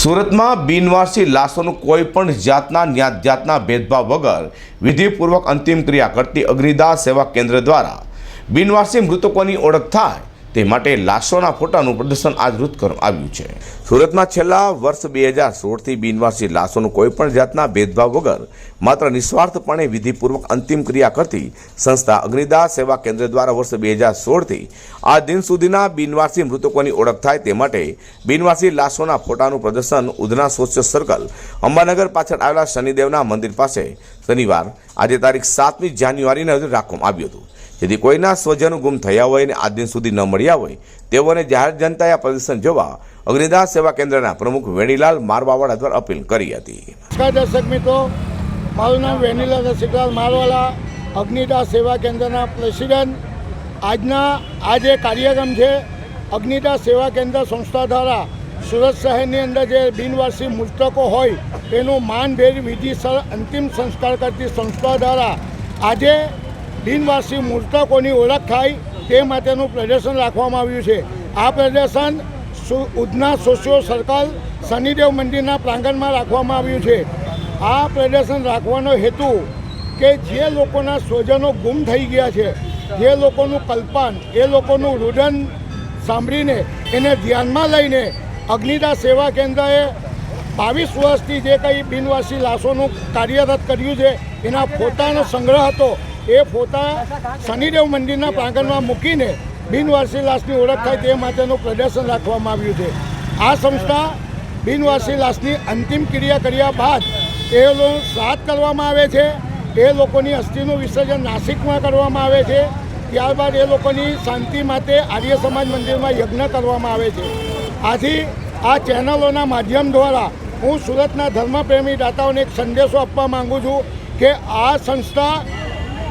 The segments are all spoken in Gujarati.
સુરતમાં બિનવારસી લાશોનું કોઈ પણ જાતના ન્યાત જાતના ભેદભાવ વગર વિધિપૂર્વક અંતિમ ક્રિયા કરતી અગ્નિદાહ સેવા કેન્દ્ર દ્વારા બિનવારસી મૃતકોની ઓળખ થાય તે માટે લાશોના ફોટાનું પ્રદર્શન આજ રોજ કરવામાં આવ્યું છે. સુરતમાં છેલ્લા વર્ષ બે હજાર સોળથી બિનવાસી લાશોનું કોઈપણ જાતના ભેદભાવ વગર માત્ર નિસ્વાર્થપણે વિધિપૂર્વક અંતિમ ક્રિયા કરતી સંસ્થા અગ્નિદાહ સેવા કેન્દ્ર દ્વારા વર્ષ બે હજાર સોળથી આ દિન સુધીના બિનવાસી મૃતકોની ઓળખ થાય તે માટે બિનવાસી લાશોના ફોટાનું પ્રદર્શન ઉધના સોશિયલ સર્કલ અંબાનગર પાછળ આવેલા શનિદેવના મંદિર પાસે શનિવાર, આજે તારીખ સાતમી જાન્યુઆરીને રાખવામાં આવ્યું હતું. જેથી કોઈના સ્વજનો ગુમ થયા હોય અને આજ દિન સુધી ન મળ્યા હોય તેઓને જાહેર જનતાએ આ પ્રદર્શન જોવા અગ્નિદાહ સેવા કેન્દ્રના પ્રમુખ વેણીલાલ મારવાવાળા દ્વારા અપીલ કરી હતી. નમસ્કાર દર્શક મિત્રો, મારું નામ વેણીલાલ રસિકલાલ મારવાલા, અગ્નિદાહ સેવા કેન્દ્રના પ્રેસિડેન્ટ. આજના આ જે કાર્યક્રમ છે, અગ્નિદાહ સેવા કેન્દ્ર સંસ્થા દ્વારા સુરત શહેરની અંદર જે બિનવારસી મૃતકો હોય, તેનું માનભેર વિધિસર અંતિમ સંસ્કાર કરતી સંસ્થા દ્વારા આજે બિનવારસી મૃતકોની ઓળખ થાય તે માટેનું પ્રદર્શન રાખવામાં આવ્યું છે. આ પ્રદર્શન ઉધના સોશિયો સર્કલ શનિદેવ મંદિરના પ્રાંગણમાં રાખવામાં આવ્યું છે. આ પ્રદર્શન રાખવાનો હેતુ કે જે લોકોના સ્વજનો ગુમ થઈ ગયા છે, જે લોકોનું કલ્પન, એ લોકોનું રુદન સાંભળીને એને ધ્યાનમાં લઈને અગ્નિદા સેવા કેન્દ્રએ બાવીસ વર્ષથી જે કંઈ બિનવાસી લાશોનું કાર્યરત કર્યું છે, એના ફોટાનો સંગ્રહ હતો એ ફોટા શનિદેવ મંદિરના પ્રાંગણમાં મૂકીને બિનવારસી લાશની ઓળખ થાય તે માટેનું પ્રદર્શન રાખવામાં આવ્યું છે. આ સંસ્થા બિનવારસી લાશની અંતિમ ક્રિયા કર્યા બાદ એ લોકો શ્રાદ્ધ કરવામાં આવે છે, એ લોકોની અસ્થિનું વિસર્જન નાસિકમાં કરવામાં આવે છે, ત્યારબાદ એ લોકોની શાંતિ માટે આર્ય સમાજ મંદિરમાં યજ્ઞ કરવામાં આવે છે. આથી આ ચેનલોના માધ્યમ દ્વારા હું સુરતના ધર્મપ્રેમી દાતાઓને એક સંદેશો આપવા માગું છું કે આ સંસ્થા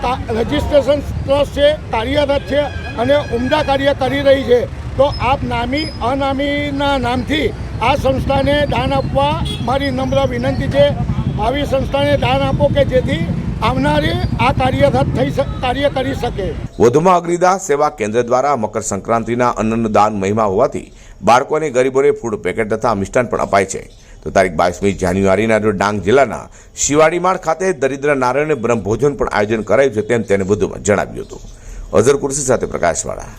રજિસ્ટ્રેશન ટ્રસ્ટ છે, કાર્યરત છે અને ઉમદા કાર્ય કરી રહી છે. તો આપ નામી, અનામીના નામથી આ સંસ્થાને દાન આપવા મારી નમ્ર વિનંતી છે. આવી સંસ્થાને દાન આપો કે જેથી આવનારી આ કાર્યરત થઈ કાર્ય કરી શકે. વધુમાં અગ્નિદાહ સેવા કેન્દ્ર દ્વારા મકર સંક્રાંતિના અન્નનું દાન મહિમા હોવાથી બાળકોને ગરીબોને ફૂડ પેકેટ તથા મિષ્ટાન પણ અપાય છે. તો તારીખ બાવીસમી જાન્યુઆરીના રોજ ડાંગ જિલ્લાના શિવાડીમાળ ખાતે દરિદ્ર નારાયણ બ્રહ્મભોજન પણ આયોજન કરાયું છે તેમ તેને વધુમાં જણાવ્યું હતું. અઝર કુર્સી સાથે પ્રકાશવાળા.